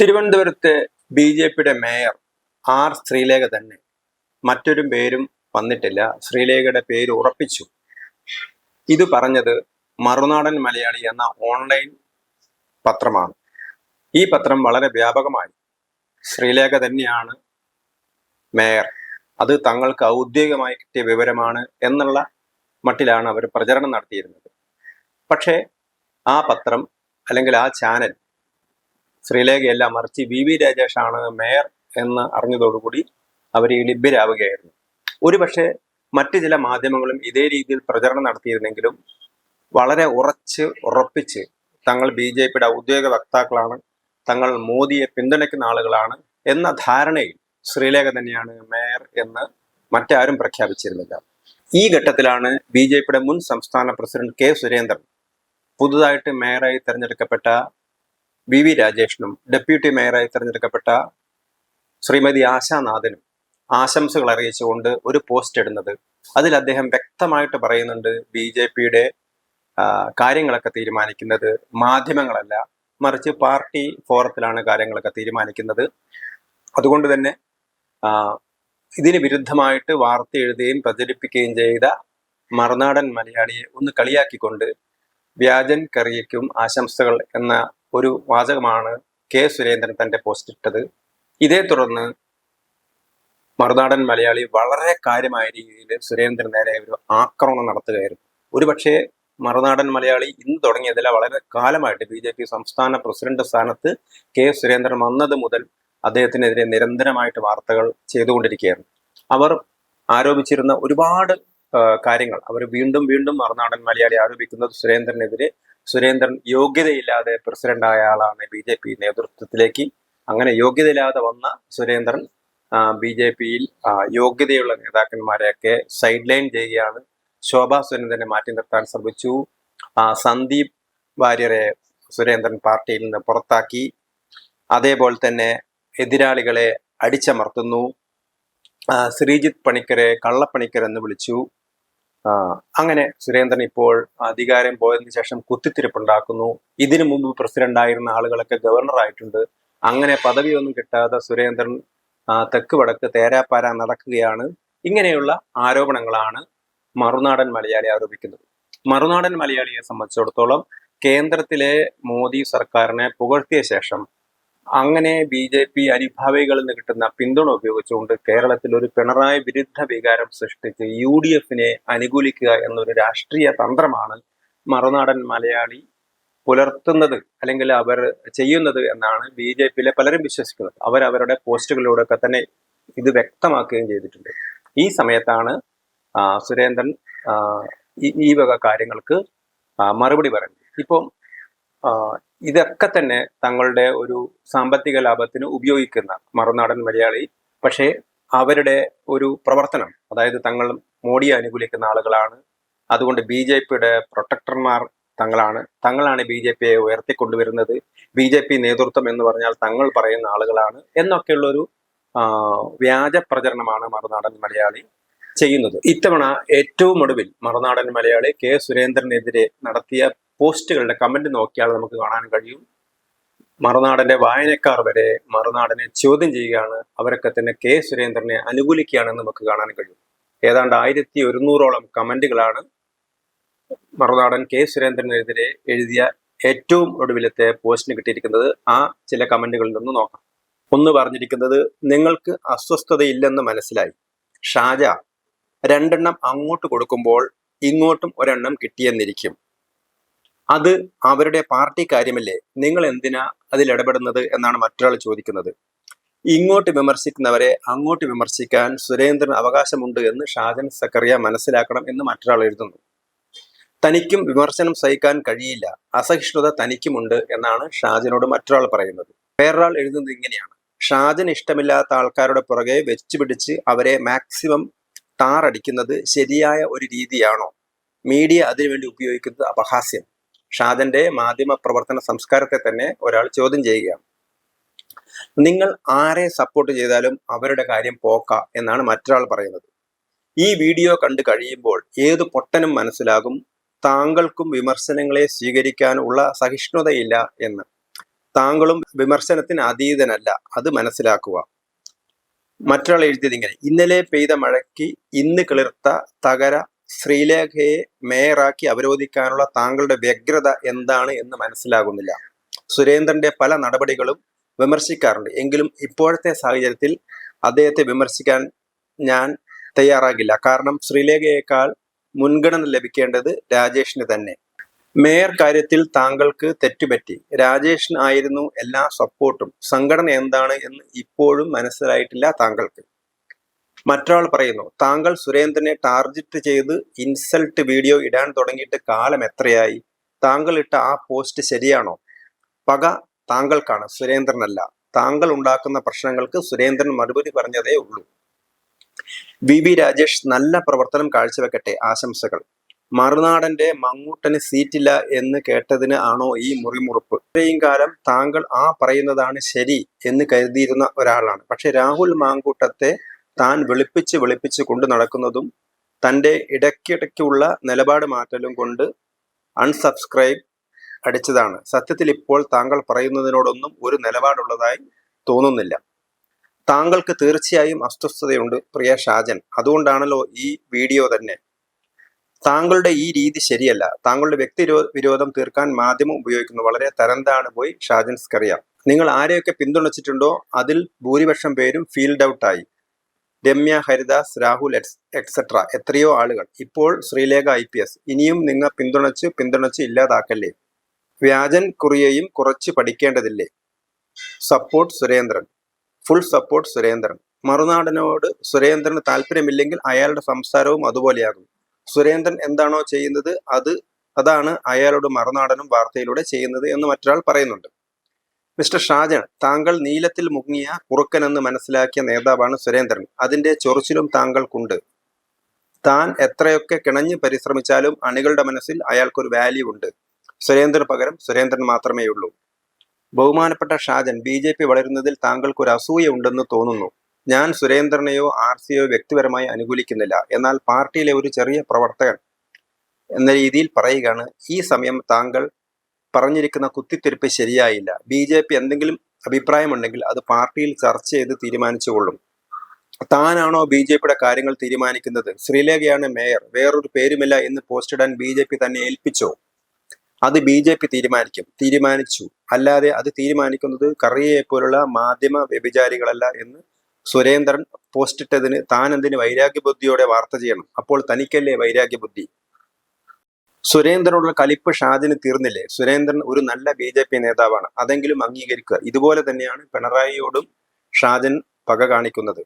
തിരുവനന്തപുരത്തെ B J പിയുടെ mayor R Sreelekha തന്നെ. മറ്റൊരു പേരും വന്നിട്ടില്ല. ശ്രീലേഖയുടെ പേര് ഉറപ്പിച്ചു. ഇത് പറഞ്ഞത് മറുനാടൻ മലയാളി എന്ന ഓൺലൈൻ പത്രമാണ്. ഈ പത്രം വളരെ വ്യാപകമായി ശ്രീലേഖ തന്നെയാണ് മേയർ. അത് തങ്ങൾക്ക് ഔദ്യോഗികമായി കിട്ടിയ വിവരമാണ് എന്നുള്ള മട്ടിലാണ് അവർ പ്രചരണം നടത്തിയിരുന്നത്. പക്ഷേ ആ പത്രം അല്ലെങ്കിൽ ആ ചാനൽ ശ്രീലേഖയല്ല മറിച്ച് വി. വി. രാജേഷാണ് മേയർ എന്ന് അറിഞ്ഞതോടുകൂടി അവർ ലഭ്യരാവുകയായിരുന്നു ഒരുപക്ഷെ മറ്റ് ചില മാധ്യമങ്ങളും ഇതേ രീതിയിൽ പ്രചരണം നടത്തിയിരുന്നെങ്കിലും വളരെ ഉറച്ച് ഉറപ്പിച്ച് തങ്ങൾ ബി. ജെ. പിയുടെ ഔദ്യോഗിക വക്താക്കളാണ് തങ്ങൾ മോദിയെ പിന്തുണയ്ക്കുന്ന ആളുകളാണ് എന്ന ധാരണയിൽ ശ്രീലേഖ തന്നെയാണ് മേയർ എന്ന് മറ്റാരും പ്രഖ്യാപിച്ചിരുന്നില്ല. ഈ ഘട്ടത്തിലാണ് ബി. ജെ. പിയുടെ മുൻ സംസ്ഥാന പ്രസിഡന്റ് കെ. സുരേന്ദ്രൻ പുതുതായിട്ട് മേയറായി തെരഞ്ഞെടുക്കപ്പെട്ട വി വി രാജേഷിനും ഡെപ്യൂട്ടി മേയറായി തെരഞ്ഞെടുക്കപ്പെട്ട ശ്രീമതി ആശാനാഥനും ആശംസകൾ അറിയിച്ചുകൊണ്ട് ഒരു പോസ്റ്റ് ഇടുന്നത്. അതിൽ അദ്ദേഹം വ്യക്തമായിട്ട് പറയുന്നുണ്ട് ബി ജെ പിയുടെ കാര്യങ്ങളൊക്കെ തീരുമാനിക്കുന്നത് മാധ്യമങ്ങളല്ല. മറിച്ച് പാർട്ടി ഫോറത്തിലാണ് കാര്യങ്ങളൊക്കെ തീരുമാനിക്കുന്നത്. അതുകൊണ്ട് തന്നെ ഇതിന് വിരുദ്ധമായിട്ട് വാർത്ത എഴുതുകയും പ്രചരിപ്പിക്കുകയും ചെയ്ത മറുനാടൻ മലയാളിയെ ഒന്ന് കളിയാക്കിക്കൊണ്ട് വ്യാജൻ കറിയയ്ക്കും ആശംസകൾ എന്ന ഒരു വാചകമാണ് കെ സുരേന്ദ്രൻ തന്റെ പോസ്റ്റ് ഇട്ടത്. ഇതേ തുടർന്ന് മറുനാടൻ മലയാളി വളരെ കാര്യമായ രീതിയിൽ സുരേന്ദ്രൻ നേരെ ഒരു ആക്രമണം നടത്തുകയായിരുന്നു. ഒരുപക്ഷെ മറുനാടൻ മലയാളി ഇന്ന് തുടങ്ങിയതല്ല വളരെ കാലമായിട്ട് ബി ജെ പി സംസ്ഥാന പ്രസിഡന്റ് സ്ഥാനത്ത് കെ സുരേന്ദ്രൻ വന്നത് മുതൽ അദ്ദേഹത്തിനെതിരെ നിരന്തരമായിട്ട് വാർത്തകൾ ചെയ്തുകൊണ്ടിരിക്കുകയായിരുന്നു. അവർ ആരോപിച്ചിരുന്ന ഒരുപാട് കാര്യങ്ങൾ. അവർ വീണ്ടും വീണ്ടും മറുനാടൻ മലയാളി ആരോപിക്കുന്നത് സുരേന്ദ്രനെതിരെ സുരേന്ദ്രൻ യോഗ്യതയില്ലാതെ പ്രസിഡന്റ് ആയ ആളാണ് ബി ജെ പി നേതൃത്വത്തിലേക്ക്. അങ്ങനെ യോഗ്യതയില്ലാതെ വന്ന സുരേന്ദ്രൻ ബി ജെ പിയിൽ യോഗ്യതയുള്ള നേതാക്കന്മാരെയൊക്കെ സൈഡ് ലൈൻ ചെയ്യുകയാണ്. ശോഭാ സുരേന്ദ്രനെ മാറ്റി നിർത്താൻ ശ്രമിച്ചു. സന്ദീപ് വാര്യരെ സുരേന്ദ്രൻ പാർട്ടിയിൽ നിന്ന് പുറത്താക്കി. അതേപോലെ തന്നെ എതിരാളികളെ അടിച്ചമർത്തുന്നു. ശ്രീജിത്ത് പണിക്കരെ കള്ളപ്പണിക്കർ എന്ന് വിളിച്ചു. അങ്ങനെ സുരേന്ദ്രൻ ഇപ്പോൾ അധികാരം പോയതിനു ശേഷം കുത്തിത്തിരിപ്പുണ്ടാക്കുന്നു. ഇതിനു മുമ്പ് പ്രസിഡന്റ് ആയിരുന്ന ആളുകളൊക്കെ ഗവർണർ ആയിട്ടുണ്ട് അങ്ങനെ പദവിയൊന്നും കിട്ടാതെ സുരേന്ദ്രൻ തെക്ക് വടക്ക് തേരാപ്പാര നടക്കുകയാണ്. ഇങ്ങനെയുള്ള ആരോപണങ്ങളാണ് മറുനാടൻ മലയാളി ആരോപിക്കുന്നത്. മറുനാടൻ മലയാളിയെ സംബന്ധിച്ചിടത്തോളം കേന്ദ്രത്തിലെ മോദി സർക്കാരിനെ പുകഴ്ത്തിയ ശേഷം അങ്ങനെ ബി ജെ പി അനുഭാവികളിൽ നിന്ന് കിട്ടുന്ന പിന്തുണ ഉപയോഗിച്ചുകൊണ്ട് കേരളത്തിൽ ഒരു പിണറായി വിരുദ്ധ വികാരം സൃഷ്ടിച്ച് യു ഡി എഫിനെ അനുകൂലിക്കുക എന്നൊരു രാഷ്ട്രീയ തന്ത്രമാണ് മറുനാടൻ മലയാളി പുലർത്തുന്നത് അല്ലെങ്കിൽ അവർ ചെയ്യുന്നത് എന്നാണ് ബി ജെ പിയിലെ പലരും വിശ്വസിക്കുന്നത്. അവർ അവരുടെ പോസ്റ്റുകളിലൂടെ ഒക്കെ തന്നെ ഇത് വ്യക്തമാക്കുകയും ചെയ്തിട്ടുണ്ട്. ഈ സമയത്താണ് സുരേന്ദ്രൻ ഈ വക കാര്യങ്ങൾക്ക് മറുപടി പറയുന്നത്. ഇപ്പം ഇതൊക്കെ തന്നെ തങ്ങളുടെ ഒരു സാമ്പത്തിക ലാഭത്തിന് ഉപയോഗിക്കുന്ന മറുനാടൻ മലയാളി. പക്ഷേ അവരുടെ ഒരു പ്രവർത്തനം അതായത് തങ്ങൾ മോഡിയെ അനുകൂലിക്കുന്ന ആളുകളാണ്. അതുകൊണ്ട് ബി ജെ പിയുടെ പ്രൊട്ടക്ടർമാർ തങ്ങളാണ്. തങ്ങളാണ് ബി ജെ പിയെ ഉയർത്തിക്കൊണ്ടുവരുന്നത്. ബി ജെ പി നേതൃത്വം എന്ന് പറഞ്ഞാൽ തങ്ങൾ പറയുന്ന ആളുകളാണ് എന്നൊക്കെയുള്ളൊരു വ്യാജ പ്രചരണമാണ് മറുനാടൻ മലയാളി ചെയ്യുന്നത്. ഇത്തവണ ഏറ്റവും ഒടുവിൽ മറുനാടൻ മലയാളി കെ സുരേന്ദ്രനെതിരെ നടത്തിയ പോസ്റ്റുകളുടെ കമന്റ് നോക്കിയാൽ നമുക്ക് കാണാൻ കഴിയും. മറുനാടന്റെ വായനക്കാർ വരെ മറുനാടനെ ചോദ്യം ചെയ്യുകയാണ്. അവരൊക്കെ തന്നെ കെ സുരേന്ദ്രനെ അനുകൂലിക്കുകയാണെന്ന് നമുക്ക് കാണാൻ കഴിയും. ഏതാണ്ട് ആയിരത്തി ഒരുന്നൂറോളം കമന്റുകളാണ് മറുനാടൻ കെ സുരേന്ദ്രനെതിരെ എഴുതിയ ഏറ്റവും ഒടുവിലത്തെ പോസ്റ്റിന് കിട്ടിയിരിക്കുന്നത്. ആ ചില കമന്റുകളിൽ നിന്ന് നോക്കാം. ഒന്ന് പറഞ്ഞിരിക്കുന്നത് നിങ്ങൾക്ക് അസ്വസ്ഥതയില്ലെന്ന് മനസ്സിലായി. ഷാജ രണ്ടെണ്ണം അങ്ങോട്ട് കൊടുക്കുമ്പോൾ ഇങ്ങോട്ടും ഒരെണ്ണം കിട്ടിയെന്നിരിക്കും. അത് അവരുടെ പാർട്ടി കാര്യമല്ലേ? നിങ്ങൾ എന്തിനാ അതിൽ ഇടപെടുന്നത് എന്നാണ് മറ്റൊരാൾ ചോദിക്കുന്നത്. ഇങ്ങോട്ട് വിമർശിക്കുന്നവരെ അങ്ങോട്ട് വിമർശിക്കാൻ സുരേന്ദ്രൻ അവകാശമുണ്ട് എന്ന് ഷാജൻ സക്കറിയ മനസ്സിലാക്കണം എന്ന് മറ്റൊരാൾ എഴുതുന്നു. തനിക്കും വിമർശനം സഹിക്കാൻ കഴിയില്ല. അസഹിഷ്ണുത തനിക്കുമുണ്ട് എന്നാണ് ഷാജനോട് മറ്റൊരാൾ പറയുന്നത്. വേറൊരാൾ എഴുതുന്നത് ഇങ്ങനെയാണ്. ഷാജൻ ഇഷ്ടമില്ലാത്ത ആൾക്കാരുടെ പുറകെ വെച്ച് പിടിച്ച് അവരെ മാക്സിമം താറടിക്കുന്നത് ശരിയായ ഒരു രീതിയാണോ? മീഡിയ അതിനുവേണ്ടി ഉപയോഗിക്കുന്നത് അപഹാസ്യം. ഷാജന്റെ മാധ്യമ പ്രവർത്തന സംസ്കാരത്തെ തന്നെ ഒരാൾ ചോദ്യം ചെയ്യുകയാണ്. നിങ്ങൾ ആരെ സപ്പോർട്ട് ചെയ്താലും അവരുടെ കാര്യം പോക്ക എന്നാണ് മറ്റൊരാൾ പറയുന്നത്. ഈ വീഡിയോ കണ്ടു കഴിയുമ്പോൾ ഏത് പൊട്ടനും മനസ്സിലാകും. താങ്കൾക്കും വിമർശനങ്ങളെ സ്വീകരിക്കാനുള്ള സഹിഷ്ണുതയില്ല എന്ന്. താങ്കളും വിമർശനത്തിന് അതീതനല്ല അത് മനസ്സിലാക്കുക. മറ്റൊരാൾ എഴുതിയത് ഇങ്ങനെ ഇന്നലെ പെയ്ത മഴയ്ക്ക് ഇന്ന് കിളിർത്ത തകര ശ്രീലേഖയെ മേയറാക്കി അവരോധിക്കാനുള്ള താങ്കളുടെ വ്യഗ്രത എന്താണ് എന്ന് മനസ്സിലാകുന്നില്ല. സുരേന്ദ്രന്റെ പല നടപടികളും വിമർശിക്കാറുണ്ട്. എങ്കിലും ഇപ്പോഴത്തെ സാഹചര്യത്തിൽ അദ്ദേഹത്തെ വിമർശിക്കാൻ ഞാൻ തയ്യാറാകില്ല. കാരണം ശ്രീലേഖയേക്കാൾ മുൻഗണന ലഭിക്കേണ്ടത് രാജേഷിന് തന്നെ. മേയർ കാര്യത്തിൽ താങ്കൾക്ക് തെറ്റുപറ്റി. രാജേഷിന് ആയിരുന്നു എല്ലാ സപ്പോർട്ടും. സംഘടന എന്താണ് എന്ന് ഇപ്പോഴും മനസ്സിലായിട്ടില്ല താങ്കൾക്ക്. മറ്റൊരാൾ പറയുന്നു താങ്കൾ സുരേന്ദ്രനെ ടാർജറ്റ് ചെയ്ത് ഇൻസൾട്ട് വീഡിയോ ഇടാൻ തുടങ്ങിയിട്ട് കാലം എത്രയായി? താങ്കൾ ഇട്ട ആ പോസ്റ്റ് ശരിയാണോ? പക താങ്കൾക്കാണ് സുരേന്ദ്രനല്ല. താങ്കൾ ഉണ്ടാക്കുന്ന പ്രശ്നങ്ങൾക്ക് സുരേന്ദ്രൻ മറുപടി പറഞ്ഞതേ ഉള്ളൂ. വി. വി. രാജേഷ് നല്ല പ്രവർത്തനം കാഴ്ചവെക്കട്ടെ ആശംസകൾ. മറുനാടന്റെ മങ്ങൂട്ടന് സീറ്റില്ല എന്ന് കേട്ടതിന് ആണോ ഈ മുറിമുറുപ്പ്? ഇത്രയും കാലം താങ്കൾ ആ പറയുന്നതാണ് ശരി എന്ന് കരുതിയിരുന്ന ഒരാളാണ്. പക്ഷെ രാഹുൽ മാങ്കൂട്ടത്തെ താൻ വെളുപ്പിച്ച് വെളുപ്പിച്ച് കൊണ്ടു നടക്കുന്നതും തന്റെ ഇടയ്ക്കിടയ്ക്കുള്ള നിലപാട് മാറ്റലും കൊണ്ട് അൺസബ്സ്ക്രൈബ് അടിച്ചതാണ്. സത്യത്തിൽ ഇപ്പോൾ താങ്കൾ പറയുന്നതിനോടൊന്നും ഒരു നിലപാടുള്ളതായി തോന്നുന്നില്ല. താങ്കൾക്ക് തീർച്ചയായും അസ്വസ്ഥതയുണ്ട് പ്രിയ ഷാജൻ. അതുകൊണ്ടാണല്ലോ ഈ വീഡിയോ തന്നെ. താങ്കളുടെ ഈ രീതി ശരിയല്ല. താങ്കളുടെ വ്യക്തി വിരോധം തീർക്കാൻ മാധ്യമം ഉപയോഗിക്കുന്നു. വളരെ തരംതാണ് പോയി ഷാജൻസ്ക്കറിയാം. നിങ്ങൾ ആരെയൊക്കെ പിന്തുണച്ചിട്ടുണ്ടോ? അതിൽ ഭൂരിപക്ഷം പേരും ഫീൽഡ് ഔട്ടായി. രമ്യ ഹരിദാസ് രാഹുൽ എക്സെട്ര എത്രയോ ആളുകൾ. ഇപ്പോൾ ശ്രീലേഖ ഐ പി എസ്. ഇനിയും നിങ്ങൾ പിന്തുണച്ച് പിന്തുണച്ച് ഇല്ലാതാക്കല്ലേ? വ്യാജൻ കുറിയയും കുറച്ച് പഠിക്കേണ്ടതില്ലേ? Support Surendran. Full support Surendran. മറുനാടനോട് സുരേന്ദ്രന് താല്പര്യമില്ലെങ്കിൽ അയാളുടെ സംസാരവും അതുപോലെയാകും. സുരേന്ദ്രൻ എന്താണോ ചെയ്യുന്നത് അത് അതാണ് അയാളുടെ മറുനാടനും വാർത്തയിലൂടെ ചെയ്യുന്നത് എന്ന് മറ്റൊരാൾ പറയുന്നുണ്ട്. മിസ്റ്റർ ഷാജൻ താങ്കൾ നീലത്തിൽ മുങ്ങിയ കുറുക്കനെന്ന് മനസ്സിലാക്കിയ നേതാവാണ് സുരേന്ദ്രൻ. അതിന്റെ ചൊറിച്ചിലും താങ്കൾക്കുണ്ട്. താൻ എത്രയൊക്കെ കിണഞ്ഞു പരിശ്രമിച്ചാലും അണികളുടെ മനസ്സിൽ അയാൾക്കൊരു വാല്യൂ ഉണ്ട് സുരേന്ദ്രന് പകരം സുരേന്ദ്രൻ മാത്രമേ ഉള്ളൂ ബഹുമാനപ്പെട്ട ഷാജൻ ബി ജെ പി വളരുന്നതിൽ താങ്കൾക്ക് ഒരു അസൂയ ഉണ്ടെന്ന് തോന്നുന്നു. ഞാൻ സുരേന്ദ്രനെയോ ആർ സിയോ വ്യക്തിപരമായി അനുകൂലിക്കുന്നില്ല. എന്നാൽ പാർട്ടിയിലെ ഒരു ചെറിയ പ്രവർത്തകൻ എന്ന രീതിയിൽ പറയുകയാണ്. ഈ സമയം താങ്കൾ പറഞ്ഞിരിക്കുന്ന കുത്തിത്തിരിപ്പ് ശരിയായില്ല. ബി ജെ പി എന്തെങ്കിലും അഭിപ്രായമുണ്ടെങ്കിൽ അത് പാർട്ടിയിൽ ചർച്ച ചെയ്ത് തീരുമാനിച്ചുകൊള്ളും. താനാണോ ബി ജെ പിയുടെ കാര്യങ്ങൾ തീരുമാനിക്കുന്നത്? ശ്രീലേഖയാണ് മേയർ. വേറൊരു പേരുമില്ല എന്ന് പോസ്റ്റിടാൻ ബി ജെ പി തന്നെ ഏൽപ്പിച്ചോ? അത് ബി ജെ പി തീരുമാനിക്കും. തീരുമാനിച്ചു. അല്ലാതെ അത് തീരുമാനിക്കുന്നത് കറിയയെ പോലുള്ള മാധ്യമ വ്യഭിചാരികളല്ല എന്ന് സുരേന്ദ്രൻ പോസ്റ്റിട്ടതിന് താൻ എന്തിന് വൈരാഗ്യബുദ്ധിയോടെ വാർത്ത ചെയ്യണം? അപ്പോൾ തനിക്കല്ലേ വൈരാഗ്യബുദ്ധി? സുരേന്ദ്രനോടുള്ള കലിപ്പ് ഷാജിന് തീർന്നില്ലേ? സുരേന്ദ്രൻ ഒരു നല്ല ബി ജെ പി നേതാവാണ്. അതെങ്കിലും അംഗീകരിക്കുക. ഇതുപോലെ തന്നെയാണ് പിണറായിയോടും ഷാജൻ പക കാണിക്കുന്നത്.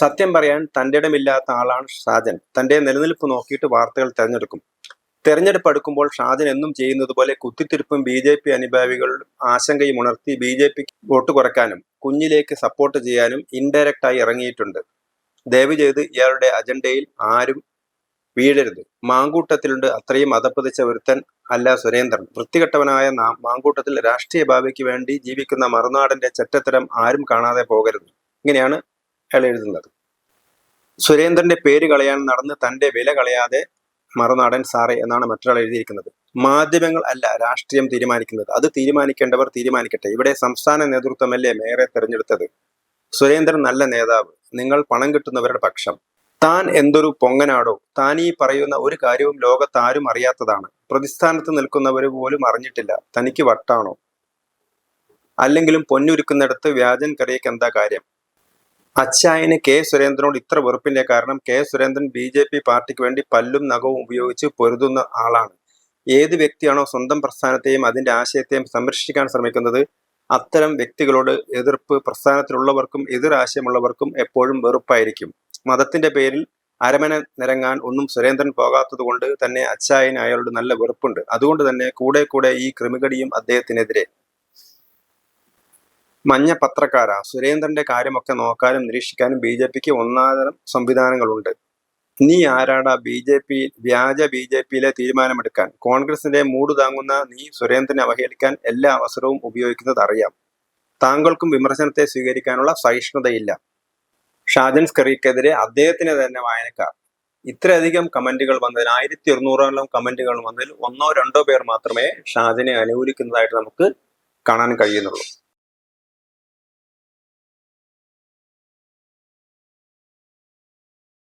സത്യം പറയാൻ തന്റെ ഇടമില്ലാത്ത ആളാണ് ഷാജൻ. തന്റെ നിലനിൽപ്പ് നോക്കിയിട്ട് വാർത്തകൾ തിരഞ്ഞെടുക്കും. തെരഞ്ഞെടുപ്പ് അടുക്കുമ്പോൾ ഷാജൻ എന്നും ചെയ്യുന്നത് പോലെ കുത്തിത്തിരിപ്പും ബി ജെ പി അനുഭാവികളുടെ ആശങ്കയും ഉണർത്തി ബി ജെ പിക്ക് വോട്ട് കുറയ്ക്കാനും കുഞ്ഞിലേക്ക് സപ്പോർട്ട് ചെയ്യാനും ഇൻഡയറക്റ്റായി ഇറങ്ങിയിട്ടുണ്ട്. ദയവ് ചെയ്ത് ഇയാളുടെ അജണ്ടയിൽ ആരും വീഴരുത്. മാങ്കൂട്ടത്തിലുണ്ട് അത്രയും അതപ്പതിച്ച ഒരുത്തൻ അല്ല സുരേന്ദ്രൻ. വൃത്തികെട്ടവനായ നാം മാങ്കൂട്ടത്തിൽ രാഷ്ട്രീയ ഭാവിക്ക് വേണ്ടി ജീവിക്കുന്ന മറുനാടിന്റെ ചെറ്റത്തരം ആരും കാണാതെ പോകരുത്. ഇങ്ങനെയാണ് അയാൾ എഴുതുന്നത്. സുരേന്ദ്രന്റെ പേര് കളയാൻ നടന്ന് തന്റെ വില കളയാതെ മറുനാടൻ സാറെ എന്നാണ് മറ്റൊരാൾ എഴുതിയിരിക്കുന്നത്. മാധ്യമങ്ങൾ അല്ല രാഷ്ട്രീയം തീരുമാനിക്കുന്നത്. അത് തീരുമാനിക്കേണ്ടവർ തീരുമാനിക്കട്ടെ. ഇവിടെ സംസ്ഥാന നേതൃത്വമല്ലേ മേയറെ തെരഞ്ഞെടുത്തത്? സുരേന്ദ്രൻ നല്ല നേതാവ്. നിങ്ങൾ പണം കിട്ടുന്നവരുടെ പക്ഷം. താൻ എന്തൊരു പൊങ്ങനാടോ? താൻ ഈ പറയുന്ന ഒരു കാര്യവും ലോകത്ത് ആരും അറിയാത്തതാണ്. പ്രതിസ്ഥാനത്ത് നിൽക്കുന്നവര് പോലും അറിഞ്ഞിട്ടില്ല. തനിക്ക് വട്ടാണോ? അല്ലെങ്കിലും പൊന്നുരുക്കുന്നിടത്ത് വ്യാജൻ കറിയക്ക് എന്താ കാര്യം? അച്ചായന് കെ സുരേന്ദ്രനോട് ഇത്ര വെറുപ്പിന്റെ കാരണം K Surendran B J P പാർട്ടിക്ക് വേണ്ടി പല്ലും നഖവും ഉപയോഗിച്ച് പൊരുതുന്ന ആളാണ്. ഏത് വ്യക്തിയാണോ സ്വന്തം പ്രസ്ഥാനത്തെയും അതിന്റെ ആശയത്തെയും സംരക്ഷിക്കാൻ ശ്രമിക്കുന്നത്? അത്തരം വ്യക്തികളോട് എതിർപ്പ് പ്രസ്ഥാനത്തിലുള്ളവർക്കും എതിർ ആശയമുള്ളവർക്കും എപ്പോഴും വെറുപ്പായിരിക്കും. മതത്തിന്റെ പേരിൽ അരമന നിരങ്ങാൻ ഒന്നും സുരേന്ദ്രൻ പോകാത്തത് കൊണ്ട് തന്നെ അച്ചായന് അയാളോട് നല്ല വെറുപ്പുണ്ട്. അതുകൊണ്ട് തന്നെ കൂടെ കൂടെ ഈ ക്രിമികടിയും അദ്ദേഹത്തിനെതിരെ. മഞ്ഞ പത്രക്കാര. സുരേന്ദ്രന്റെ കാര്യമൊക്കെ നോക്കാനും നിരീക്ഷിക്കാനും ബി ജെ പിക്ക് ഒന്നാതരം സംവിധാനങ്ങളുണ്ട്. നീ ആരാടാ ബി ജെ പി വ്യാജ ബി ജെ പിയിലെ തീരുമാനമെടുക്കാൻ? കോൺഗ്രസിന്റെ മൂട് താങ്ങുന്ന നീ സുരേന്ദ്രനെ അവഹേളിക്കാൻ എല്ലാ അവസരവും ഉപയോഗിക്കുന്നത് അറിയാം. താങ്കൾക്കും വിമർശനത്തെ സ്വീകരിക്കാനുള്ള സഹിഷ്ണുതയില്ല. ഷാജൻ സ്കറിക്കെതിരെ അദ്ദേഹത്തിന് തന്നെ വായനക്കാർ. ഇത്രയധികം കമന്റുകൾ വന്നതിൽ ആയിരത്തി ഇരുന്നൂറോളം കമന്റുകൾ വന്നതിൽ ഒന്നോ രണ്ടോ പേർ മാത്രമേ ഷാജനെ അനുകൂലിക്കുന്നതായിട്ട് നമുക്ക് കാണാൻ കഴിയുന്നുള്ളൂ.